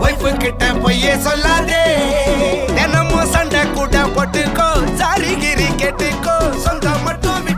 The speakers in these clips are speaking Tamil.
ஒய்ஃபு கிட்ட பொய்யே சொல்லாதே தினமும் சண்டை கூட போட்டுக்கோ சாரிகிரி கேட்டுக்கோ சொந்தம் மட்டும்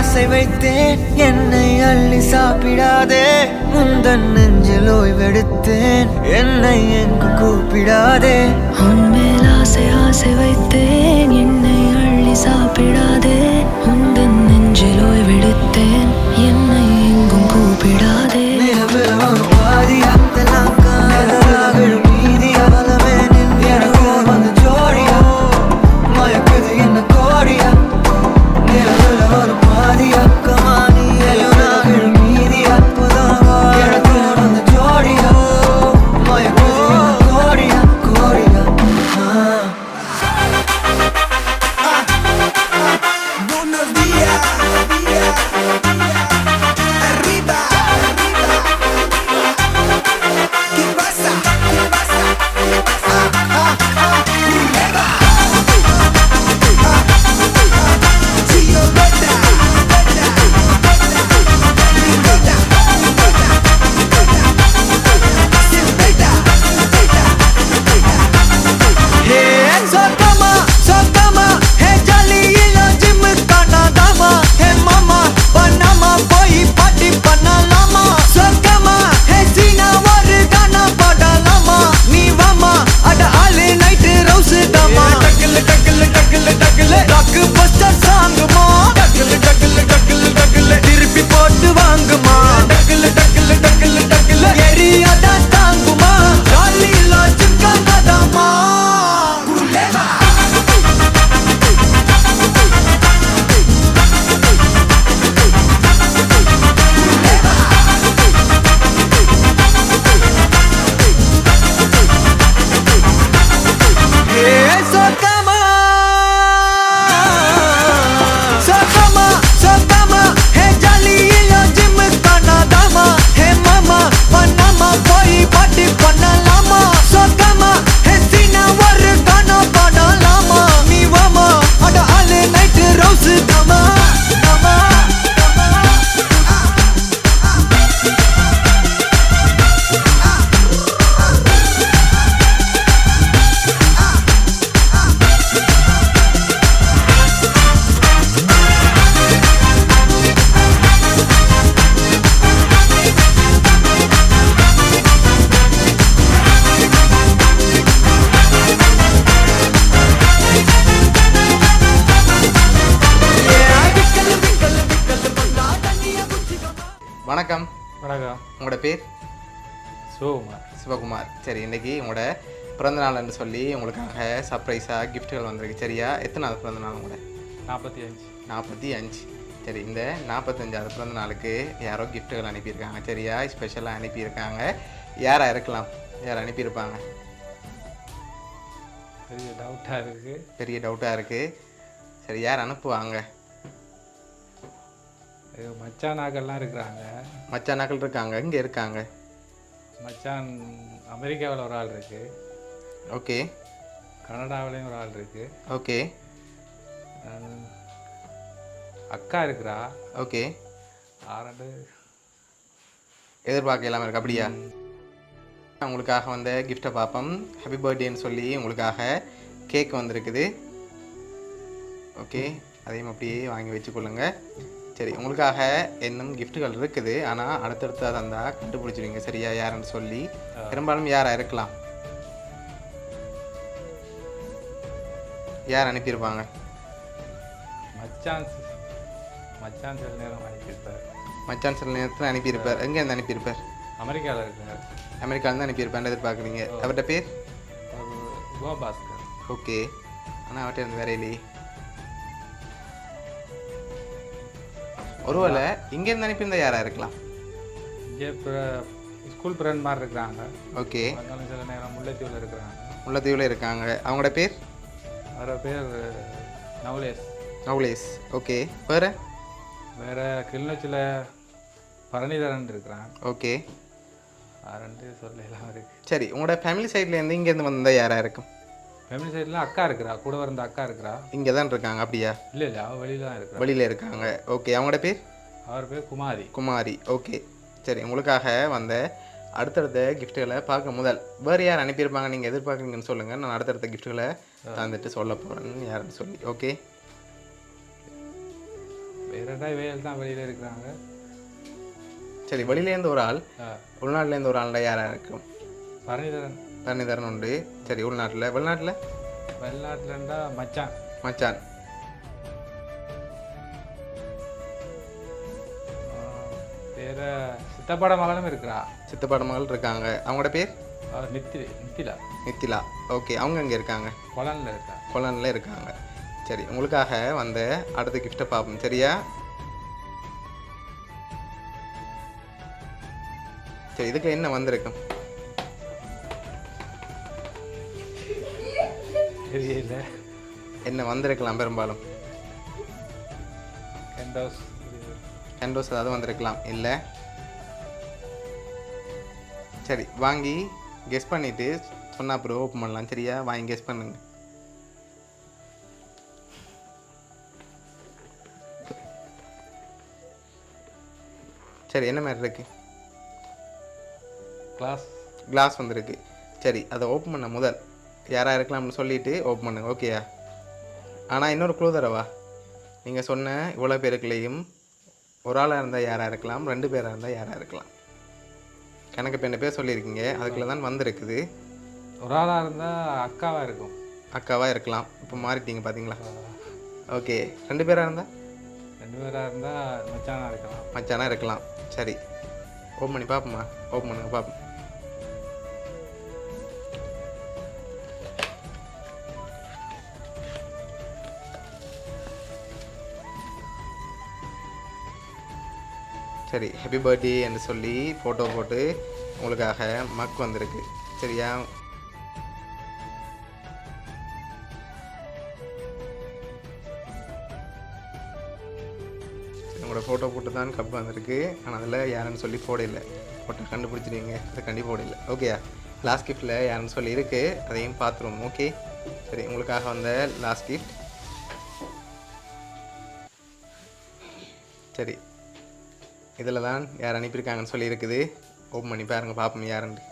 ஆசை வைத்தேன் என்னை அள்ளி சாப்பிடாதே. முந்தன் நெஞ்சில் ஓய்வெடுத்தேன் என்னை எங்கு கூப்பிடாதே. உன்மேல் ஆசை ஆசை வைத்தேன் என்னை அள்ளி சாப்பிடாதே. முந்தன் நெஞ்சில் ஓய்வெடுத்தேன். சரி இன்னைக்கு உங்களோட பிறந்த நாள்னு சொல்லி உங்களுக்காக சர்ப்ரைஸாக கிஃப்ட்டுகள் வந்திருக்கு. சரியா? எத்தனாவது பிறந்த நாள் உங்களோட? நாற்பத்தி அஞ்சு. நாற்பத்தி அஞ்சு. சரி இந்த நாற்பத்தஞ்சாவது பிறந்த நாளுக்கு யாரோ கிஃப்ட்டுகள் அனுப்பியிருக்காங்க. சரியா? ஸ்பெஷலாக அனுப்பியிருக்காங்க. யாராக இருக்கலாம்? யார் அனுப்பியிருப்பாங்க? பெரிய டவுட்டாக இருக்குது பெரிய டவுட்டாக இருக்குது சரி யார் அனுப்புவாங்க? மச்சானாக்கள்லாம் இருக்கிறாங்க. மச்சானாக்கள் இருக்காங்க. இங்கே இருக்காங்க? மச்சான் அமெரிக்காவில் ஒரு ஆள் இருக்குது ஓகே. கனடாவிலையும் ஒரு ஆள் இருக்குது ஓகே. அக்கா இருக்கிறா. ஓகே. ஆரண்டு. எதிர்பார்க்க இல்லாமல் இருக்கு அப்படியா? உங்களுக்காக வந்த கிஃப்ட்டை பார்ப்போம் ஹாப்பி பர்த்டேன்னு சொல்லி உங்களுக்காக கேக் வந்திருக்குது. ஓகே. அதையும் அப்படியே வாங்கி வச்சுக்கொள்ளுங்க. சரி உங்களுக்காக இன்னும் கிஃப்ட்டுகள் இருக்குது. ஆனால் அடுத்தடுத்து அதை தந்தால் கண்டுபிடிச்சிடுவீங்க. சரியா யாருன்னு சொல்லி. பெரும்பாலும் யாராக இருக்கலாம் யார் அனுப்பியிருப்பாங்க? மச்சான் சி- மச்சான் சில நேரம் வாங்கியிருப்பார் மச்சான் சில நேரத்தில் அனுப்பியிருப்பார். எங்கேருந்து அனுப்பியிருப்பார்? அமெரிக்காவில் இருக்கார் அமெரிக்காவிலேருந்து அனுப்பியிருப்பார் எதிர்பார்க்குறீங்க. அவர்கிட்ட பேர்? கோபாஸ்கர். ஓகே. ஆனால் அவர்கிட்ட இருந்து வேற இல்லையே ஒருவேளை இங்கேருந்து அனுப்பியிருந்தா யாராக இருக்கலாம்? இங்கே ஸ்கூல் ஃப்ரெண்ட் மாதிரி இருக்கிறாங்க. ஓகே. சில நேரம் முல்லைத்தீவில் இருக்கிறாங்க. முல்லத்தீவில் இருக்காங்க. அவங்களோட பேர்? அவர் பேர் நவலேஷ் நவுலேஸ். ஓகே. வேறு? வேறு கிளிநொச்சியில் பரணிதரன் இருக்கிறான். ஓகே. ரெண்டு சொல்லலாம் சரி உங்களோட ஃபேமிலி சைட்லேருந்து இங்கேருந்து வந்தால் யாராக இருக்கும்? ஃபேமிலி சைடில் அக்கா இருக்கிறா கூட வந்த அக்கா இருக்கிறா. இங்கே தான் இருக்காங்க அப்படியா? இல்லை இல்லை அவள் வெளியில தான் இருக்கிறா. வெளியில் இருக்காங்க. ஓகே அவங்களோட பேர்? அவர் பேர் குமாரி. குமாரி. ஓகே சரி உங்களுக்காக வந்த அடுத்தடுத்த கிஃப்ட்டுகளை பார்க்க முதல். வேறு யார் அனுப்பியிருப்பாங்க நீங்கள் எதிர்பார்க்குறீங்கன்னு சொல்லுங்கள் நான் அடுத்தடுத்த கிஃப்ட்டுகளை தந்துட்டு சொல்ல போகிறேன் யாருன்னு சொல்லி ஓகே வேறடா வேல் தான் வெளியில் இருக்கிறாங்க? சரி வெளியிலேருந்து ஒரு ஆள் உள்நாட்டிலேருந்து ஒரு ஆள்ல யாராக இருக்கும்? பரணிதரன். தரணிதரன் உண்டு சரி உள்நாட்டில். வெளிநாட்டில்? வெளிநாட்டிலண்டா மச்சான். மச்சான். ஆ, வேற சித்தப்பாட மகனும் இருக்கிறா. சித்தப்பாட மகள் இருக்காங்க. அவங்களோட பேர்? நித்தி நித்திலா நித்திலா ஓகே அவங்க அங்கே இருக்காங்க? கொலனில் இருக்கா கொலனில் இருக்காங்க. சரி உங்களுக்காக வந்த அடுத்த கிஃப்ட்டை பார்ப்போம். சரியா? சரி இதுக்கு என்ன வந்திருக்கும் தெரியல. என்ன வந்திருக்கலாம் பெரும்பாலும்? எண்டோஸ் ஹேண்டோஸ் ஏதாவது வந்திருக்கலாம். இல்லை. சரி வாங்கி கெஸ் பண்ணிவிட்டு சொன்னா அப்புறம் ஓப்பன் பண்ணலாம். சரியா? வாங்கி கெஸ் பண்ணுங்க. சரி என்ன மாதிரி இருக்கு? கிளாஸ் கிளாஸ் வந்திருக்கு. சரி அதை ஓப்பன் பண்ண முதல். யாராக இருக்கலாம்னு சொல்லிட்டு ஓப்பன் பண்ணுங்க ஓகேயா ஆனால் இன்னொரு க்ளூ தரவா? நீங்கள் சொன்ன இவ்வளோ பேருக்குள்ளேயும் ஒரு ஆளாக இருந்தால் யாராக இருக்கலாம் ரெண்டு பேராக இருந்தால் யாராக இருக்கலாம். கணக்கு இப்போ என்ன பேர் சொல்லியிருக்கீங்க அதுக்குள்ள தான் வந்திருக்குது. ஒரு ஆளாக இருந்தால் அக்காவாக இருக்கும். அக்காவாக இருக்கலாம். இப்போ மாறிட்டீங்க பார்த்தீங்களா ஓகே ரெண்டு பேராக இருந்தால் ரெண்டு பேராக இருந்தால் மச்சானாக இருக்கலாம். மச்சானா இருக்கலாம். சரி. ஓப்பன் பண்ணி பார்ப்போமா ஓப்பன் பண்ணுங்க பார்ப்போம் சரி ஹாப்பி பர்த்டே என்று சொல்லி ஃபோட்டோ போட்டு உங்களுக்காக மக் வந்திருக்கு. சரியா? உங்களோட ஃபோட்டோ போட்டு தான் கப் வந்திருக்கு. ஆனால் அதில் யாருன்னு சொல்லி போடல. ஃபோட்டோ கண்டுபிடிச்சிடுவீங்க. அதை கண்டி போடல. ஓகேயா லாஸ்ட் கிஃப்ட்டில் யாருன்னு சொல்லி இருக்கு. அதையும் பார்த்துருவோம் ஓகே சரி உங்களுக்காக வந்த லாஸ்ட் கிஃப்ட் சரி இதில் தான் யார் அனுப்பியிருக்காங்கன்னு சொல்லி இருக்குது ஓப்பன் பண்ணி பாருங்க பார்ப்போம் யாருன்னு.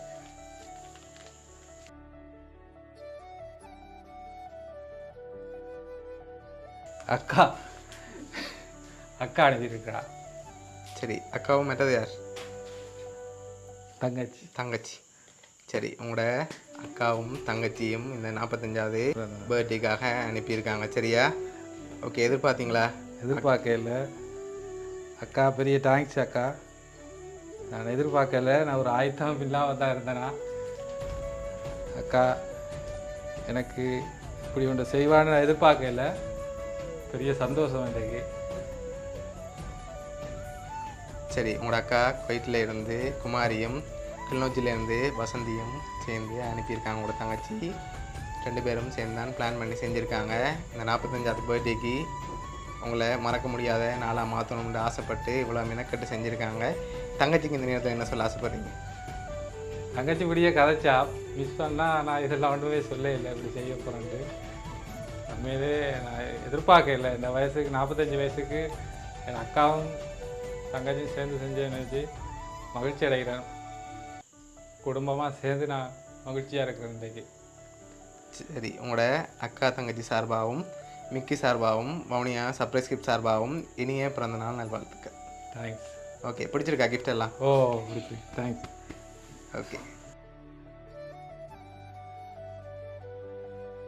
அக்கா. அக்கா அனுப்பியிருக்கிறா. சரி அக்காவும் மெட்டது யார்? தங்கச்சி. தங்கச்சி. சரி உங்களோட அக்காவும் தங்கச்சியும் இந்த நாற்பத்தஞ்சாவது பர்த்டேக்காக அனுப்பியிருக்காங்க சரியா? ஓகே எதிர்பார்த்தீங்களா? எதிர்பார்க்கல. அக்கா பெரிய தேங்க்ஸ் அக்கா. நான் எதிர்பார்க்கல நான் ஒரு ஆயத்தம் இல்லாமல் தான் இருந்தேனா? அக்கா எனக்கு இப்படி ஒன்று செய்வான்னு நான் எதிர்பார்க்கல. பெரிய சந்தோஷம் இன்றைக்கு. சரி உங்களோட அக்கா குவைட்டில் இருந்து குமாரியும் கிளிநொச்சியிலேருந்து வசந்தியும் சேர்ந்து அனுப்பியிருக்காங்க உங்களோட தங்கச்சி. ரெண்டு பேரும் சேர்ந்து தான் பிளான் பண்ணி செஞ்சுருக்காங்க. இந்த நாற்பத்தஞ்சாவது பர்த்டேக்கு உங்களை மறக்க முடியாத நாளாக மாற்றணும்னு ஆசைப்பட்டு இவ்வளோ மெனக்கட்டு செஞ்சுருக்காங்க. தங்கச்சிக்கு இந்த நேரத்தில் என்ன சொல்ல ஆசைப்படுறீங்க? தங்கச்சி இப்படியே கதைச்சா மிஸ் பண்ணால் நான் இதெல்லாம் ஒன்றுமே சொல்ல இல்லை இப்படி செய்ய போகிறேன்ட்டு உண்மையிலே நான் எதிர்பார்க்கல இந்த வயசுக்கு நாற்பத்தஞ்சு வயசுக்கு என் அக்காவும் தங்கச்சியும் சேர்ந்து செஞ்ச நினச்சி மகிழ்ச்சி அடைகிறேன். குடும்பமாக சேர்ந்து நான் மகிழ்ச்சியாக இருக்கிறேன் இன்றைக்கு. சரி உங்களோட அக்கா தங்கச்சி சார்பாகவும் மிக்கி சார்பாகவும் வவுனியா சர்ப்ரைஸ் கிஃப்ட் சார்பாகவும் இனிய பிறந்த நாள் நல்வாழ்த்துக்கள். தேங்க்ஸ் ஓகே பிடிச்சிருக்கா கிஃப்ட் எல்லாம்? ஓ பிடிச்சி தேங்க்ஸ் ஓகே